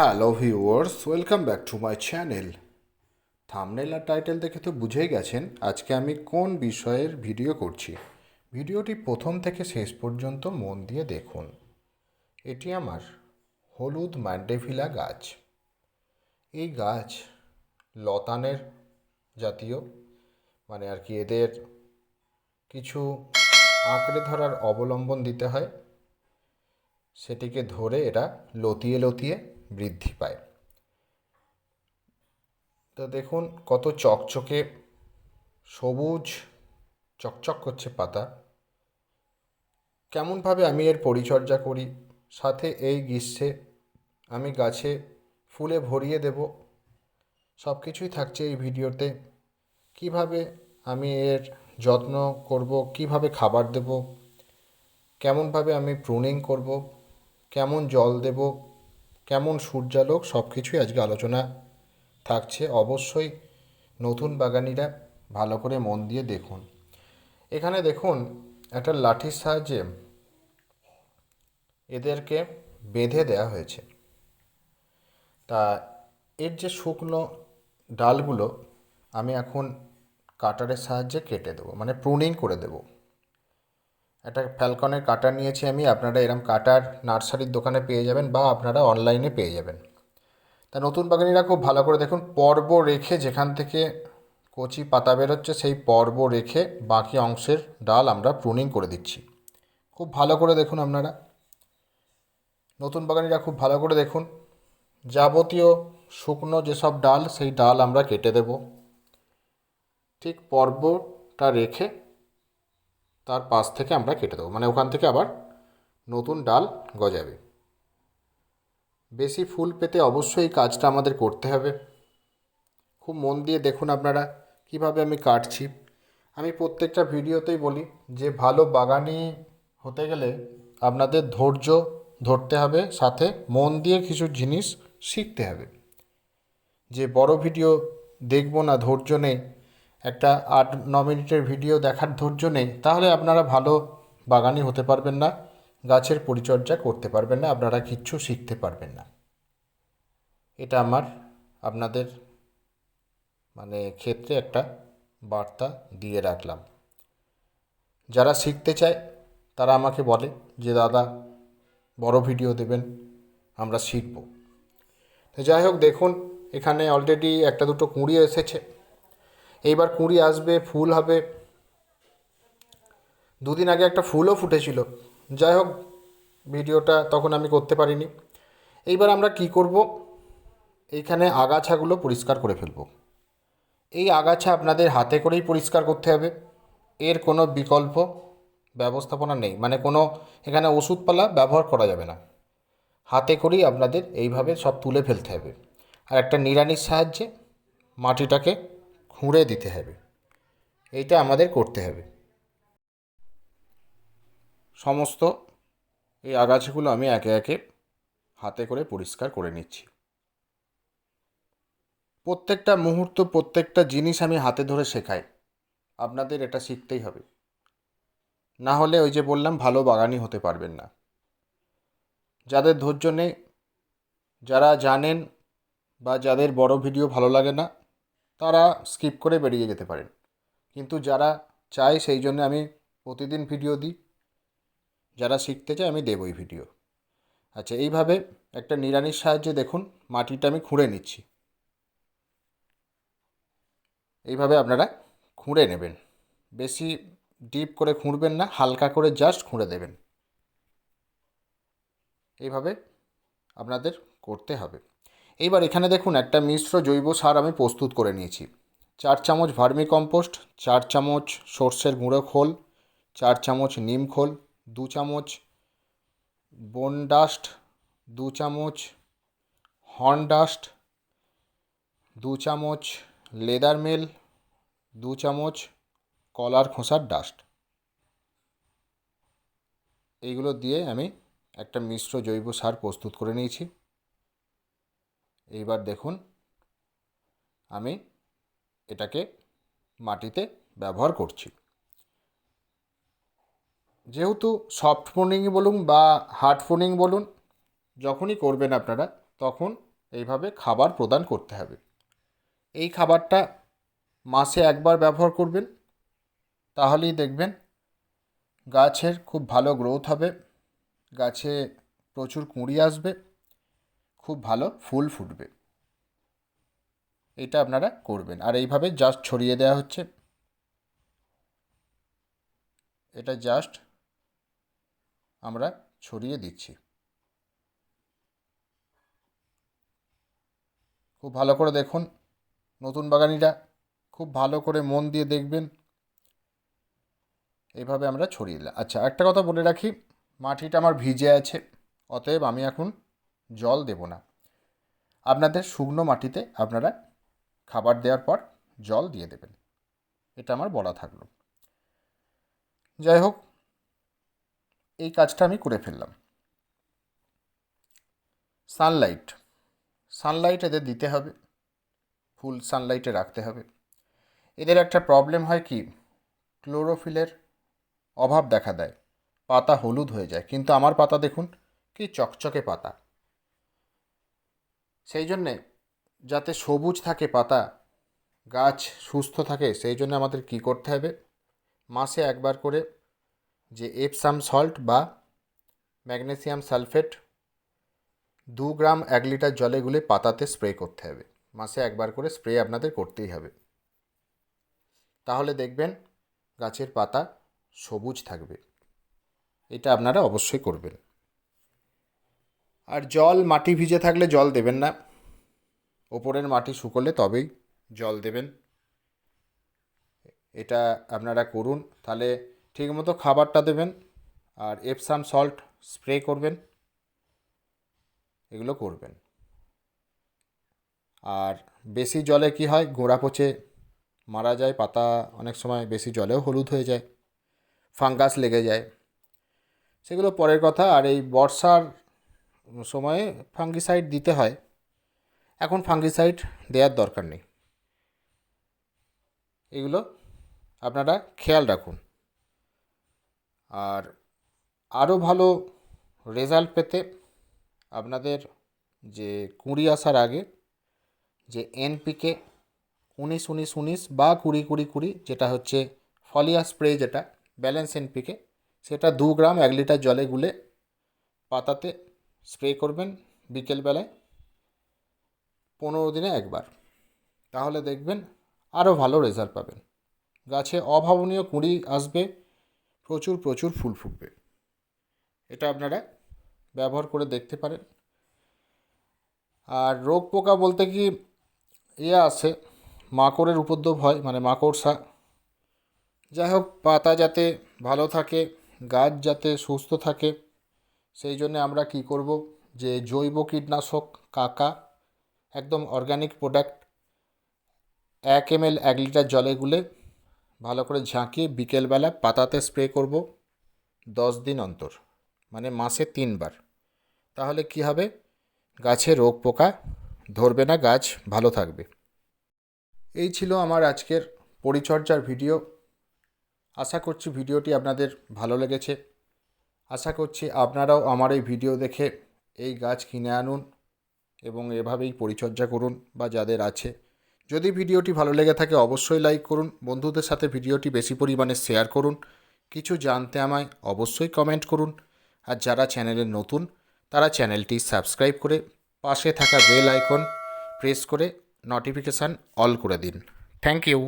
Hello viewers, welcome back to my channel. Thumbnail R title দেখে তো বুঝেই গেছেন আজকে আমি কোন বিষয়ের ভিডিও করছি। ভিডিওটি প্রথম থেকে শেষ পর্যন্ত মন দিয়ে দেখুন। এটি আমার হলুদ ম্যান্ডেভিলা গাছ। এই গাছ লতানের জাতীয় মানে আর কি এদের কিছু আঁকড়ে ধরার অবলম্বন দিতে হয়। সেটিকে ধরে এরা লতিয়ে লতিয়ে বৃদ্ধি পায়। তো দেখুন কত চকচকে সবুজ, চকচক করছে পাতা। কেমনভাবে আমি এর পরিচর্যা করি, সাথে এই গ্রীষ্মে আমি গাছে ফুলে ভরিয়ে দেব সব কিছুই থাকছে এই ভিডিওতে। কীভাবে আমি এর যত্ন করব, কীভাবে খাবার দেব, কেমনভাবে আমি প্রুনিং করব, কেমন জল দেব কেমন সূর্যালোক সব কিছুই আজকে আলোচনা থাকছে। অবশ্যই নতুন বাগানিরা ভালো করে মন দিয়ে দেখুন। এখানে দেখুন, একটা লাঠির সাহায্যে এদেরকে বেঁধে দেওয়া হয়েছে। তা এর যে শুকনো ডালগুলো, আমি এখন কাটারের সাহায্যে কেটে দেবো মানে প্রুনিং করে দেবো। একটা ফ্যালকনের কাটার নিয়েছি আমি, আপনারা এরম কাটার নার্সারির দোকানে পেয়ে যাবেন বা আপনারা অনলাইনে পেয়ে যাবেন। তা নতুন বাগানিরা খুব ভালো করে দেখুন, পর্ব রেখে যেখান থেকে কচি পাতা বেরোচ্ছে, সেই পর্ব রেখে বাকি অংশের ডাল আমরা প্রুনিং করে দিচ্ছি। খুব ভালো করে দেখুন আপনারা। নতুন বাগানিরা খুব ভালো করে দেখুন। যাবতীয় শুকনো যেসব ডাল, সেই ডাল আমরা কেটে দেব। ঠিক পর্বটা রেখে তার পাশ থেকে আমরা কেটে দেবো। মানে ওখান থেকে আবার নতুন ডাল গজাবে। বেশি ফুল পেতে অবশ্যই এই কাজটা আমাদের করতে হবে। খুব মন দিয়ে দেখুন আপনারা কীভাবে আমি কাটছি। আমি প্রত্যেকটা ভিডিওতেই বলি, যে ভালো বাগানি হতে গেলে আপনাদের ধৈর্য ধরতে হবে, সাথে মন দিয়ে কিছু জিনিস শিখতে হবে। যে বড় ভিডিও দেখব না, ধৈর্য নেই একটা আট, ন মিনিটের ভিডিও দেখার ধৈর্য নেই, তাহলে আপনারা ভালো বাগানি হতে পারবেন না, গাছের পরিচর্যা করতে পারবেন না, আপনারা কিচ্ছু শিখতে পারবেন না। এটা আমার, আপনাদের মানে ক্ষেত্রে একটা বার্তা দিয়ে রাখলাম। যারা শিখতে চায়, তারা আমাকে বলে যে, দাদা, বড় ভিডিও দেবেন, আমরা শিখব। তো যাই হোক, দেখুন, এখানে অলরেডি একটা দুটো কুঁড়ি এসেছে। এইবার কুঁড়ি আসবে, ফুল হবে। দুদিন আগে একটা ফুলও ফুটেছিল। যাই হোক, ভিডিওটা তখন আমি করতে পারিনি। এইবার আমরা কি করব? এইখানে আগাছাগুলো পরিষ্কার করে ফেলব। এই আগাছা আপনাদের হাতে করেই পরিষ্কার করতে হবে। এর কোনো বিকল্প ব্যবস্থাপনা নেই। মানে কোনো এখানে ওষুধপালা ব্যবহার করা যাবে না। হাতে করেই আপনাদের এইভাবে সব তুলে ফেলতে হবে। আর একটা নিড়ানির সাহায্যে মাটিটাকে খুঁড়ে দিতে হবে। এইটা আমাদের করতে হবে। সমস্ত এই আগাছাগুলো আমি একে একে হাতে করে পরিষ্কার করে নিচ্ছি। প্রত্যেকটা মুহূর্ত, প্রত্যেকটা জিনিস আমি হাতে ধরে শেখাই। আপনাদের এটা শিখতেই হবে। না হলে ওই যে বললাম, ভালো বাগানি হতে পারবেন না। যাদের ধৈর্য নেই, যারা জানেন বা যাদের বড় ভিডিও ভালো লাগে না তারা স্কিপ করে বেরিয়ে যেতে পারেন। কিন্তু যারা চায় সেই জন্য আমি প্রতিদিন ভিডিও দিই। যারা শিখতে চায় আমি দেবই ভিডিও। আচ্ছা এইভাবে একটা নিড়ানির সাহায্যে দেখুন, মাটিটা আমি খুঁড়ে নিচ্ছি। এইভাবে আপনারা খুঁড়ে নেবেন। বেশি ডিপ করে খুঁড়বেন না, হালকা করে জাস্ট খুঁড়ে দেবেন। এইভাবে আপনাদের করতে হবে। এইবার এখানে দেখুন একটা মিশ্র জৈব সার আমি প্রস্তুত করে নিয়েছি। চার চামচ ভার্মি কম্পোস্ট, চার চামচ সর্ষের গুঁড়ো খোল, চার চামচ নিম খোল, দু চামচ বোন ডাস্ট, দু চামচ হর্ন ডাস্ট, দু চামচ লেদার মেল, দু চামচ কলার খোসার ডাস্ট। এইগুলো দিয়ে আমি একটা মিশ্র জৈব সার প্রস্তুত করে নিয়েছি। এইবার দেখুন, আমি এটাকে মাটিতে ব্যবহার করছি। যেহেতু সফট ফোনিং বলুন বা হার্ড ফোনিং বলুন, যখনই করবেন আপনারা, তখন এইভাবে খাবার প্রদান করতে হবে। এই খাবারটা মাসে একবার ব্যবহার করবেন, তাহলেই দেখবেন গাছের খুব ভালো গ্রোথ হবে, গাছে প্রচুর কুঁড়ি আসবে। খুব ভালো ফুল ফুটবে। এটা আপনারা করবেন। আর এইভাবে জাস্ট ছড়িয়ে দেওয়া হচ্ছে। এটা জাস্ট আমরা ছড়িয়ে দিচ্ছি। খুব ভালো করে দেখুন। নতুন বাগানিরা খুব ভালো করে মন দিয়ে দেখবেন। এইভাবে আমরা ছড়িয়ে দিলাম। আচ্ছা একটা কথা বলে রাখি। মাটিটা আমার ভিজে আছে। অতএব আমি এখন জল দেব না। আপনাদের শুকনো মাটিতে আপনারা খাবার দেওয়ার পর জল দিয়ে দেবেন। এটা আমার বলা থাকল। যাই হোক, এই কাজটা আমি করে ফেললাম। সানলাইট। সানলাইট এদের দিতে হবে। ফুল সানলাইটে রাখতে হবে। এদের একটা প্রবলেম হয় কি, ক্লোরোফিলের অভাব দেখা দেয়। পাতা হলুদ হয়ে যায়। কিন্তু আমার পাতা দেখুন, কি চকচকে পাতা। সেই জন্যে যাতে সবুজ থাকে পাতা, গাছ সুস্থ থাকে, সেই জন্য আমাদের কী করতে হবে? মাসে একবার করে যে এপসাম সল্ট বা ম্যাগনেসিয়াম সালফেট দু গ্রাম এক লিটার জলে গুলে পাতাতে স্প্রে করতে হবে। মাসে একবার করে স্প্রে আপনাদের করতেই হবে। তাহলে দেখবেন গাছের পাতা সবুজ থাকবে। এটা আপনারা অবশ্যই করবেন। আর জল মাটি ভিজে থাকলে জল দেবেন না। ওপরের মাটি শুকোলে তবেই জল দেবেন। এটা আপনারা করুন, তাহলে ঠিকমতো খাবারটা দেবেন আর এপসাম সল্ট স্প্রে করবেন। এগুলো করবেন। আর বেশি জলে কি হয়? গোড়া পচে মারা যায়, পাতা অনেক সময় বেশি জলেও হলুদ হয়ে যায়, ফাঙ্গাস লেগে যায়। সেগুলো পরের কথা, আর এই বর্ষার সময়ে ফাঙ্গিসাইড দিতে হয়। এখন ফাঙ্গিসাইড দেওয়ার দরকার নেই। এগুলো আপনারা খেয়াল রাখুন। আর আরও ভালো রেজাল্ট পেতে আপনাদের যে কুড়ি আসার আগে যে এনপিকে উনিশ উনিশ উনিশ বা কুড়ি কুড়ি কুড়ি যেটা হচ্ছে ফলিয়া স্প্রে যেটা, ব্যালেন্স এনপিকে সেটা দু গ্রাম এক লিটার জলে গুলে পাতাতে স্প্রে করবেন বিকেলবেলায় পনেরো দিনে একবার। তাহলে দেখবেন আরও ভালো রেজাল্ট পাবেন। গাছে অভাবনীয় কুঁড়ি আসবে, প্রচুর প্রচুর ফুল ফুটবে। এটা আপনারা ব্যবহার করে দেখতে পারেন। আর রোগ পোকা বলতে কি ইয়ে আছে, মাকড়ের উপদ্রব হয় মানে মাকড়সা। যাই হোক, পাতা যাতে ভালো থাকে, গাছ যাতে সুস্থ থাকে সেই জন্য আমরা কি করব? যে জৈব কীটনাশক কাকা, একদম অর্গানিক প্রোডাক্ট এক এম এল এক লিটার জলে গুলে ভালো করে ঝাঁকিয়ে বিকেলবেলা পাতাতে স্প্রে করব দশ দিন অন্তর মানে মাসে তিনবার। তাহলে কি হবে? গাছে রোগ পোকা ধরবে না, গাছ ভালো থাকবে। এই ছিল আমার আজকের পরিচর্যার ভিডিও। আশা করছি ভিডিওটি আপনাদের ভালো লেগেছে। আশা করছি আপনারাও আমার এই ভিডিও দেখে এই গাছ কিনে আনুন এবং এভাবেই পরিচর্যা করুন বা যাদের আছে। যদি ভিডিওটি ভালো লেগে থাকে অবশ্যই লাইক করুন, বন্ধুদের সাথে ভিডিওটি বেশি পরিমাণে শেয়ার করুন, কিছু জানতে আমায় অবশ্যই কমেন্ট করুন। আর যারা চ্যানেলে নতুন, তারা চ্যানেলটি সাবস্ক্রাইব করে পাশে থাকা বেল আইকন প্রেস করে নোটিফিকেশান অল করে দিন। Thank you